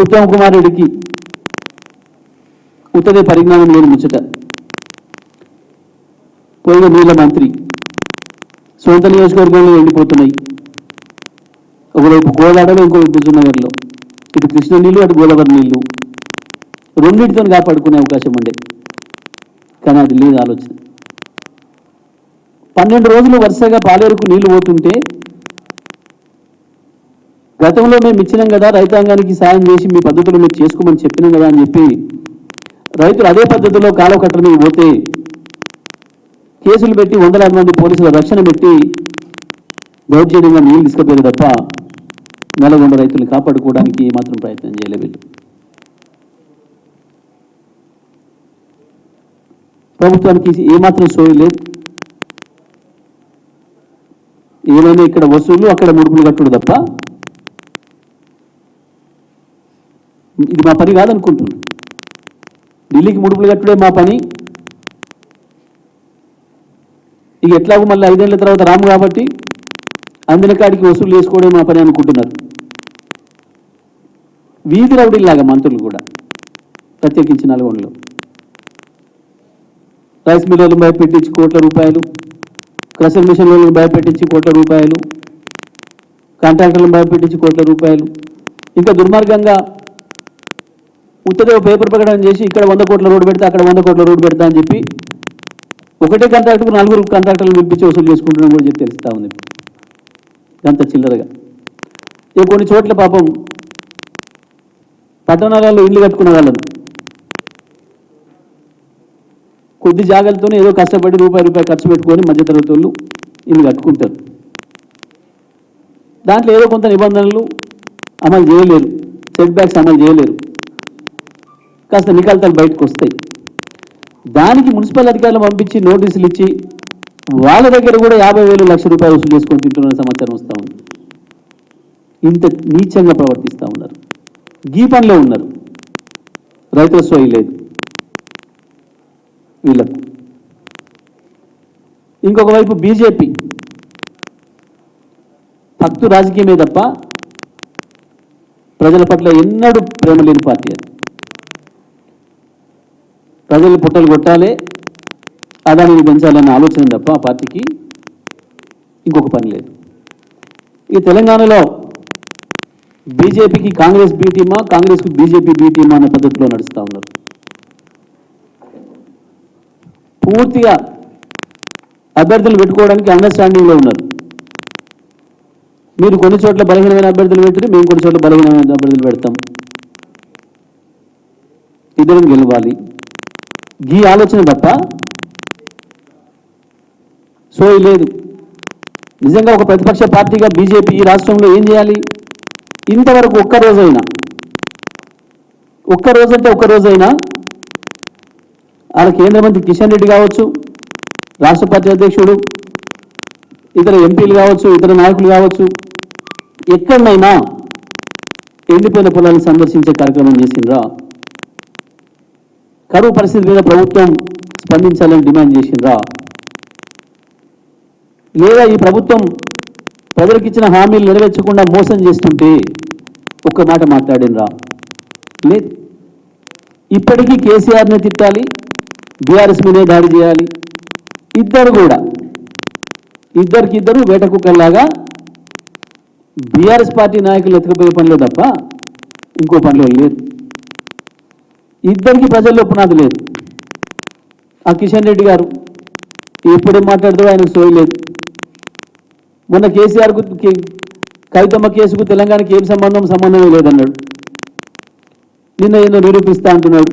ఉత్తమ్ కుమార్ రెడ్డికి ఉత్తదే పరిజ్ఞానం లేని ముచ్చట. పోయిన నీళ్ళ మంత్రి సొంత నియోజకవర్గంలో ఎండిపోతున్నాయి. ఒకవైపు గోదావరిలో ఇంకోవైపు హుజూర్నగర్లో ఇటు కృష్ణ నీళ్ళు అటు గోదావరి నీళ్ళు. రెండింటితో కాపాడుకునే అవకాశం ఉండే. కానీ అది లేదు ఆలోచన. పన్నెండు రోజులు వరుసగా పాలేరుకు నీళ్ళు పోతుంటే గతంలో మేము ఇచ్చినాం కదా రైతాంగానికి సాయం చేసి మీ పద్ధతిలో మీరు చేసుకోమని చెప్పినాం కదా అని చెప్పి రైతులు అదే పద్ధతిలో కాలువ మీద పోతే కేసులు పెట్టి వందలాది మంది పోలీసుల రక్షణ పెట్టి దౌర్జన్యంగా నీళ్ళు తీసుకుపోయారు తప్ప నల్గొండ రైతులు కాపాడుకోవడానికి ఏమాత్రం ప్రయత్నం చేయలేదు వీళ్ళు. ప్రభుత్వానికి ఏమాత్రం సోయి లేదు. ఏమైనా ఇక్కడ వసూలు అక్కడ ముడుపులు కట్టుడు తప్ప ఇది మా పని కాదనుకుంటున్నాను ఢిల్లీకి ముడుపులు కట్టుడే మా పని. ఇక ఎట్లాగో మళ్ళీ ఐదేళ్ళ తర్వాత రాము కాబట్టి అందిన కాడికి వసూలు చేసుకోవడం మా పని అనుకుంటున్నారు. వీధి రౌడీలాగా మంత్రులు కూడా ప్రత్యేకించి నల్గొండలో. రైస్ మిల్లర్లు భయపెట్టించి కోట్ల రూపాయలు క్రషర్ మిషన్లను భయపెట్టించి కోట్ల రూపాయలు కాంట్రాక్టర్లను భయపెట్టించి కోట్ల రూపాయలు. ఇంకా దుర్మార్గంగా ఉత్తదే పేపర్ ప్రకటన చేసి ఇక్కడ వంద కోట్ల రోడ్డు పెడితే అక్కడ వంద కోట్ల రోడ్డు పెడతా అని చెప్పి ఒకటే కాంట్రాక్టుకు నలుగురు కాంట్రాక్టర్లు పిలిపించి వసూలు చేసుకుంటున్నాం కూడా చెప్పి తెలుస్తూ ఉంది. అంత చిల్లరగా. ఇక కొన్ని చోట్ల పాపం పట్టణాలలో ఇల్లు కట్టుకున్న వాళ్ళను కొద్ది జాగ్రత్తతోనే ఏదో కష్టపడి రూపాయి రూపాయి ఖర్చు పెట్టుకొని మధ్యతరగతి వాళ్ళు ఇల్లు కట్టుకుంటారు. దాంట్లో ఏదో కొంత నిబంధనలు అమలు చేయలేరు. సెట్ బ్యాక్స్ అమలు చేయలేరు. కాస్త నికాల్తాలు బయటకు వస్తాయి. దానికి మున్సిపల్ అధికారులు పంపించి నోటీసులు ఇచ్చి వాళ్ళ దగ్గర కూడా యాభై వేలు లక్ష రూపాయలు వసూలు చేసుకొని తింటున్న సమాచారం వస్తూ ఉంది. ఇంత నీచంగా ప్రవర్తిస్తూ ఉన్నారు. గీ పనిలో ఉన్నారు. రైతుల సోయి లేదు. వీళ్ళకు. ఇంకొక వైపు బీజేపీ. భక్తు రాజకీయమే తప్ప ప్రజల పట్ల ఎన్నడూ ప్రేమ లేని పార్టీ అది. ప్రజలు పుట్టలు కొట్టాలి అదానిని పెంచాలనే ఆలోచన తప్ప ఆ పార్టీకి ఇంకొక పని లేదు. ఈ తెలంగాణలో బీజేపీకి కాంగ్రెస్ బీటీమా కాంగ్రెస్కి బీజేపీ బీటీమా అనే పద్ధతిలో నడుస్తూ ఉన్నారు. పూర్తిగా అభ్యర్థులు పెట్టుకోవడానికి అండర్స్టాండింగ్లో ఉన్నారు. మీరు కొన్ని చోట్ల బలహీనమైన అభ్యర్థులు పెట్టి మేము కొన్ని చోట్ల బలహీనమైన అభ్యర్థులు పెడతాం. ఇద్దరం గెలవాలి. ఈ ఆలోచన తప్ప సో లేదు. నిజంగా ఒక ప్రతిపక్ష పార్టీగా బీజేపీ ఈ రాష్ట్రంలో ఏం చేయాలి? ఇంతవరకు ఒక్క రోజైనా ఒక్క రోజంటే ఒక్క రోజైనా వాళ్ళ కేంద్ర మంత్రి కిషన్ రెడ్డి కావచ్చు రాష్ట్ర పార్టీ అధ్యక్షుడు ఇతర ఎంపీలు కావచ్చు ఇతర నాయకులు కావచ్చు ఎక్కడనైనా ఎండిపోయిన పొలాలను సందర్శించే కార్యక్రమం చేసిండ్రా? కరువు పరిస్థితి మీద ప్రభుత్వం స్పందించాలని డిమాండ్ చేసిందా లేదా ఈ ప్రభుత్వం ప్రజలకు ఇచ్చిన హామీలు నెరవేర్చకుండా మోసం చేస్తుంటే ఒక్క మాట మాట్లాడినరా లేదు ఇప్పటికీ కేసీఆర్ని తిట్టాలి బీఆర్ఎస్ మీదే దాడి చేయాలి. ఇద్దరు కూడా. ఇద్దరికి ఇద్దరు వేట కుక్కల్లాగా బీఆర్ఎస్ పార్టీ నాయకులు ఎత్తుకుపోయే పనిలో తప్ప ఇంకో పనిలో లేదు ఇద్దరికి ప్రజల్లో పునాది లేదు. ఆ కిషన్ రెడ్డి గారు ఎప్పుడే మాట్లాడుతూ ఆయనకు సోయలేదు మొన్న కేసీఆర్కు కవితమ్మ కేసుకు తెలంగాణకి ఏం సంబంధం సంబంధమే లేదన్నాడు. నిన్న ఏదో నిరూపిస్తా అంటున్నాడు.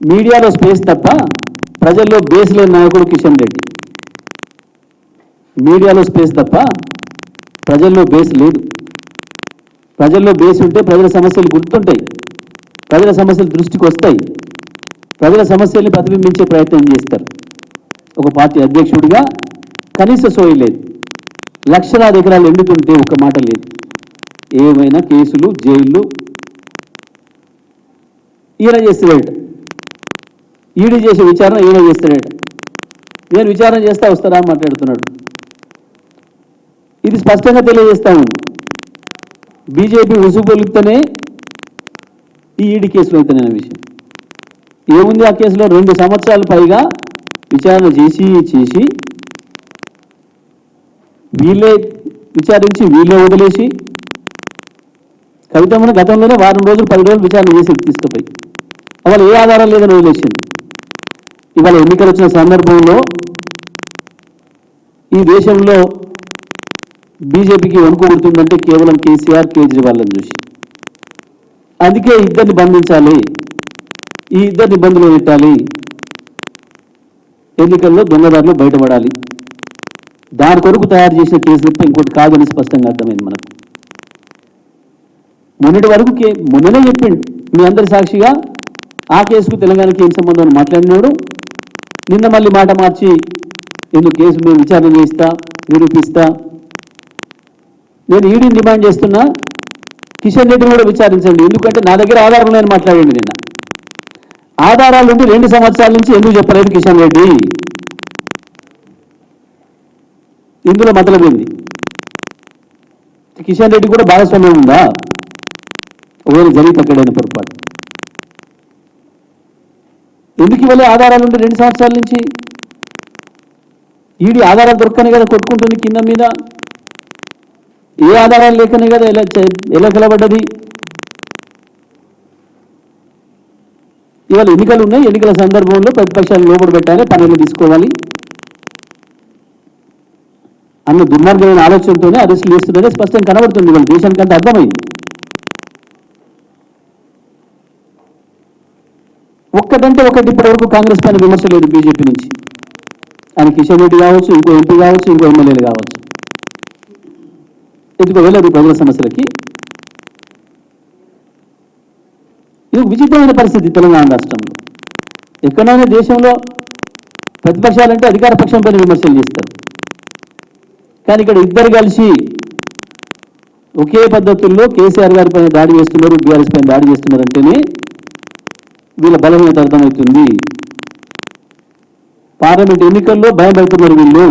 మీడియాలో స్పేస్ తప్ప ప్రజల్లో బేస్ లేని నాయకుడు కిషన్ రెడ్డి. మీడియాలో స్పేస్ తప్ప ప్రజల్లో బేస్ లేదు. ప్రజల్లో బేస్ ఉంటే ప్రజల సమస్యలు గుర్తుంటాయి. ప్రజల సమస్యలు దృష్టికి వస్తాయి. ప్రజల సమస్యల్ని ప్రతిబింబించే ప్రయత్నం చేస్తారు. ఒక పార్టీ అధ్యక్షుడిగా కనీస సోయి లేదు. లక్షలాది ఎకరాలు ఎండుతుంటే ఒక మాట లేదు. ఏమైనా కేసులు జైళ్ళు ఈయన చేస్తున్నాడు ఈడీ చేసే విచారణ ఈయన చేస్తున్నాడు నేను విచారణ చేస్తా వస్తారా మాట్లాడుతున్నాడు. ఇది స్పష్టంగా తెలియజేస్తా ఉంది. బీజేపీ ఉసుగొలిపితేనే ఈ ఈడీ కేసులో అయితేనే విషయం. ఏముంది ఆ కేసులో? రెండు సంవత్సరాల పైగా విచారణ చేసి చేసి వీళ్ళే విచారించి వీళ్ళే వదిలేసి కవితమ్మను గతంలోనే వారం రోజులు పది రోజులు విచారణ చేసి తీసుకుపోయి. అవాళ ఏ ఆధారం లేదని వదిలేసింది. ఇవాళ ఎన్నికలు వచ్చిన సందర్భంలో ఈ దేశంలో బీజేపీకి వణుకు పుడుతుందంటే కేవలం కేసీఆర్ కేజ్రీవాల్ని చూసి. అందుకే ఇద్దరిని బంధించాలి. ఈ ఇద్దరిని ఇబ్బందులు పెట్టాలి. ఎన్నికల్లో దొంగదారులు బయటపడాలి. దాని కొరకు తయారు చేసిన కేసు తప్ప ఇంకోటి కాదని స్పష్టంగా అర్థమైంది మనకు. మొన్నటి వరకు కే మొన్ననే చెప్పిండు మీ అందరి సాక్షిగా ఆ కేసుకు తెలంగాణకి ఏం సంబంధం అని మాట్లాడినాడు. నిన్న మళ్ళీ మాట మార్చి ఎందుకు కేసు మేము విచారణ చేస్తా నిరూపిస్తా నేను ఈడీని డిమాండ్ చేస్తున్నా. కిషన్ రెడ్డిని కూడా విచారించండి. ఎందుకంటే నా దగ్గర ఆధారం నేను మాట్లాడండి నిన్న. ఆధారాలు ఉండి రెండు సంవత్సరాల నుంచి ఎందుకు చెప్పలేదు కిషన్ రెడ్డి? ఇందులో మొదలైంది కిషన్ రెడ్డి కూడా భాగస్వామ్యం ఉందా? ఒకవేళ జరిగి అక్కడైన పొరపాటు. ఎందుకు ఇవ్వలే ఆధారాలు ఉండి రెండు సంవత్సరాల నుంచి? ఈడి ఆధారాలు దొరకని కదా కొట్టుకుంటుంది కింద మీద. ఏ ఆధారాలు లేకనే కదా ఎలా ఎలా కలబడ్డది? ఇవాళ ఎన్నికలు ఉన్నాయి ఎన్నికల సందర్భంలో ప్రతిపక్షాలు లోపడి పెట్టాలి పనులు తీసుకోవాలి. అన్న దుర్మార్గమైన ఆలోచనతోనే అరెస్టులు చేస్తుందనే స్పష్టంగా కనబడుతుంది. ఇవాళ దేశానికంటే అర్థమైంది. ఒక్కటంటే ఒకటి ఇప్పటివరకు కాంగ్రెస్ పైన విమర్శ లేదు బీజేపీ నుంచి. ఆయన కిషన్ రెడ్డి కావచ్చు ఇంకో ఎంపీ కావచ్చు ఇంకో ఎమ్మెల్యేలు కావచ్చు. ఎందుకు వెళ్ళదు ప్రజల సమస్యలకి. ఇది ఒక విచిత్రమైన పరిస్థితి తెలంగాణ రాష్ట్రంలో. ఎక్కడైనా దేశంలో ప్రతిపక్షాలంటే అధికార పక్షం పైన విమర్శలు చేస్తారు. కానీ ఇక్కడ ఇద్దరు కలిసి ఒకే పద్ధతుల్లో కేసీఆర్ గారి పైన దాడి చేస్తున్నారు బీఆర్ఎస్ పైన దాడి చేస్తున్నారు అంటేనే వీళ్ళ బలహీనత అర్థమవుతుంది. పార్లమెంట్ ఎన్నికల్లో భయం పెడుతున్నారు వీళ్ళు.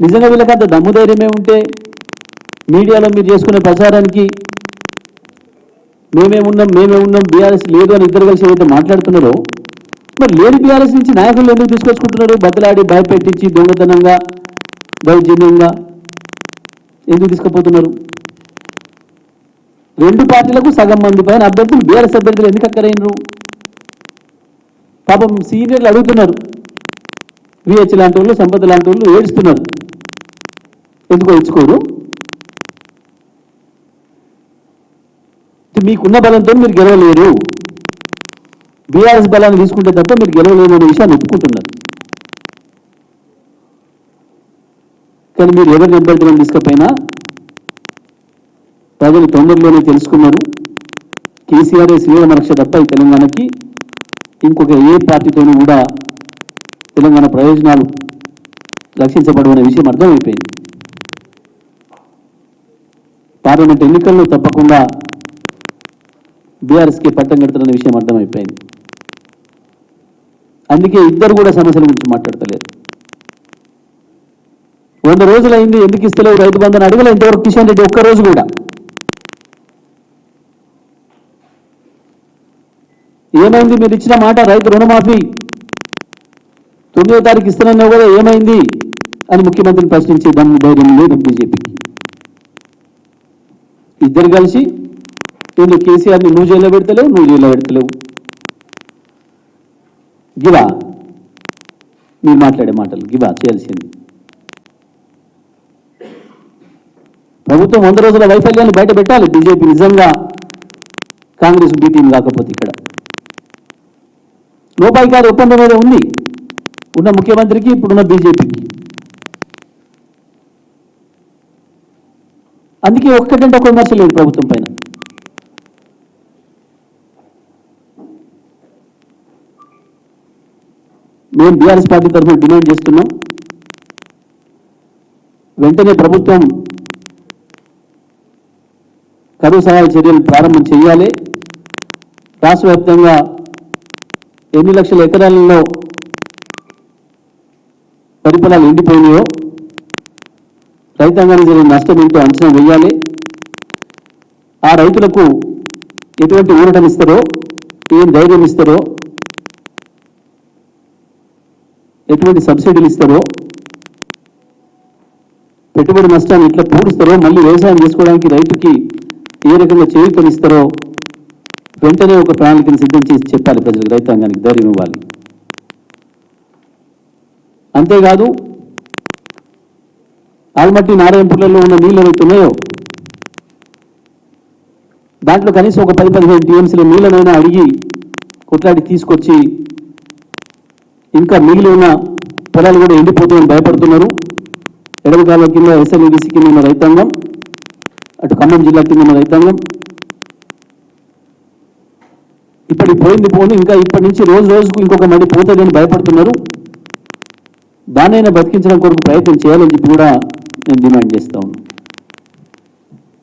నిజంగా వీళ్ళకంత దమ్ము ధైర్యమే ఉంటే మీడియాలో మీరు చేసుకునే ప్రచారానికి మేమే ఉన్నాం మేమే ఉన్నాం బీఆర్ఎస్ లేదు అని ఇద్దరు కలిసి ఏదైతే మాట్లాడుతున్నారో మరి లేని బీఆర్ఎస్ నుంచి నాయకులు ఎందుకు తీసుకొచ్చుకుంటున్నారు? బతలాడి భయపెట్టించి దొంగతనంగా దౌర్జన్యంగా ఎందుకు తీసుకుపోతున్నారు? రెండు పార్టీలకు సగం మంది పైన అభ్యర్థులు బీఆర్ఎస్ అభ్యర్థులు ఎందుకు అక్కరైనరు? పాపం సీనియర్లు అడుగుతున్నారు. విహెచ్ లాంటి వాళ్ళు సంపద లాంటి వాళ్ళు ఏడుస్తున్నారు. ఎందుకో ఇచ్చుకోరు మీకున్న బలంతో మీరు గెలవలేరు. బీఆర్ఎస్ బలాన్ని తీసుకుంటే తప్ప మీరు గెలవలేరు అనే విషయాన్ని ఒప్పుకుంటున్నారు. కానీ మీరు ఎవరిని అభ్యర్థులను తీసుకపోయినా ప్రజలు తొందరలోనే తెలుసుకున్నారు. కేసీఆర్ఏ శ్రీరామ రక్ష తప్ప ఈ తెలంగాణకి ఇంకొక ఏ పార్టీతోనూ కూడా తెలంగాణ ప్రయోజనాలు రక్షించబడు అనే విషయం అర్థమైపోయింది. పార్లమెంట్ ఎన్నికల్లో తప్పకుండా బీఆర్ఎస్కి పట్టం కడుతున్న విషయం అర్థమైపోయింది. అందుకే ఇద్దరు కూడా సమస్యల గురించి మాట్లాడతలేరు. వంద రోజులైంది ఎందుకు ఇస్తలేవు రైతు బంధుని అడగలే ఇంతవరకు కిషన్ రెడ్డి ఒక్క రోజు కూడా. ఏమైంది మీరు ఇచ్చిన మాట రైతు రుణమాఫీ? తొమ్మిదో తారీఖు ఇస్తున్నావు కూడా ఏమైంది? అని ముఖ్యమంత్రిని ప్రశ్నించే దమ్ము ధైర్యం లేదు బీజేపీకి. ఇద్దరు కలిసి నేను కేసీఆర్ని నువ్వు జైల్లో పెడతలేవు నువ్వు జైల్లో పెడతలేవు. గివా. మీరు మాట్లాడే మాటలు గివా చేయాల్సింది. ప్రభుత్వం వంద రోజుల వైఫల్యాన్ని బయట పెట్టాలి. బీజేపీ నిజంగా కాంగ్రెస్ బీటీం కాకపోతే ఇక్కడ. లోపాయికారి ఒప్పందం ఏదో ఉంది. ఉన్న ముఖ్యమంత్రికి ఇప్పుడున్న బీజేపీకి. అందుకే ఒక్కటంటే ఒక విమర్శ లేదు ప్రభుత్వం పైన. మేము బీఆర్ఎస్ పార్టీ తరఫున డిమాండ్ చేస్తున్నాం. వెంటనే ప్రభుత్వం కరువు సహాయ చర్యలు ప్రారంభం చేయాలి. రాష్ట్ర వ్యాప్తంగా ఎన్ని లక్షల ఎకరాలలో వరి ఎండిపోయినాయో రైతాంగానికి జరిగిన నష్టం ఏంటో అంచనా వేయాలి. ఆ రైతులకు ఎటువంటి ఊరటం ఇస్తారో ఏం ధైర్యం ఇస్తారో ఎటువంటి సబ్సిడీలు ఇస్తారో పెట్టుబడి నష్టాన్ని ఎట్లా పూడుస్తారో మళ్ళీ వ్యవసాయం చేసుకోవడానికి రైతుకి ఏ రకంగా చేయూతనిస్తారో వెంటనే ఒక ప్రణాళికను సిద్ధం చేసి చెప్పాలి ప్రజలకు రైతాంగానికి ధైర్యం ఇవ్వాలి. అంతేకాదు ఆల్మట్టి నారాయణపూర్లలో ఉన్న నీళ్ళు ఏవైతున్నాయో? దాంట్లో కనీసం ఒక పది పదిహేను టీఎంసీల నీళ్ళనైనా అడిగి కొట్లాడి తీసుకొచ్చి ఇంకా మిగిలి ఉన్న పొలాలు కూడా ఎండిపోతాయని భయపడుతున్నారు. ఎడవకాల కింద ఎస్ఎల్ఈడిసి కింద ఉన్న రైతాంగం అటు ఖమ్మం జిల్లా కింద ఉన్న రైతాంగం. ఇప్పటికి పోయింది పోను ఇంకా ఇప్పటి నుంచి రోజు రోజుకు ఇంకొక మడి పోతుందని భయపడుతున్నారు. దానైనా బతికించడం కొరకు ప్రయత్నం చేయాలని చెప్పి కూడా నేను డిమాండ్ చేస్తా ఉన్నాను.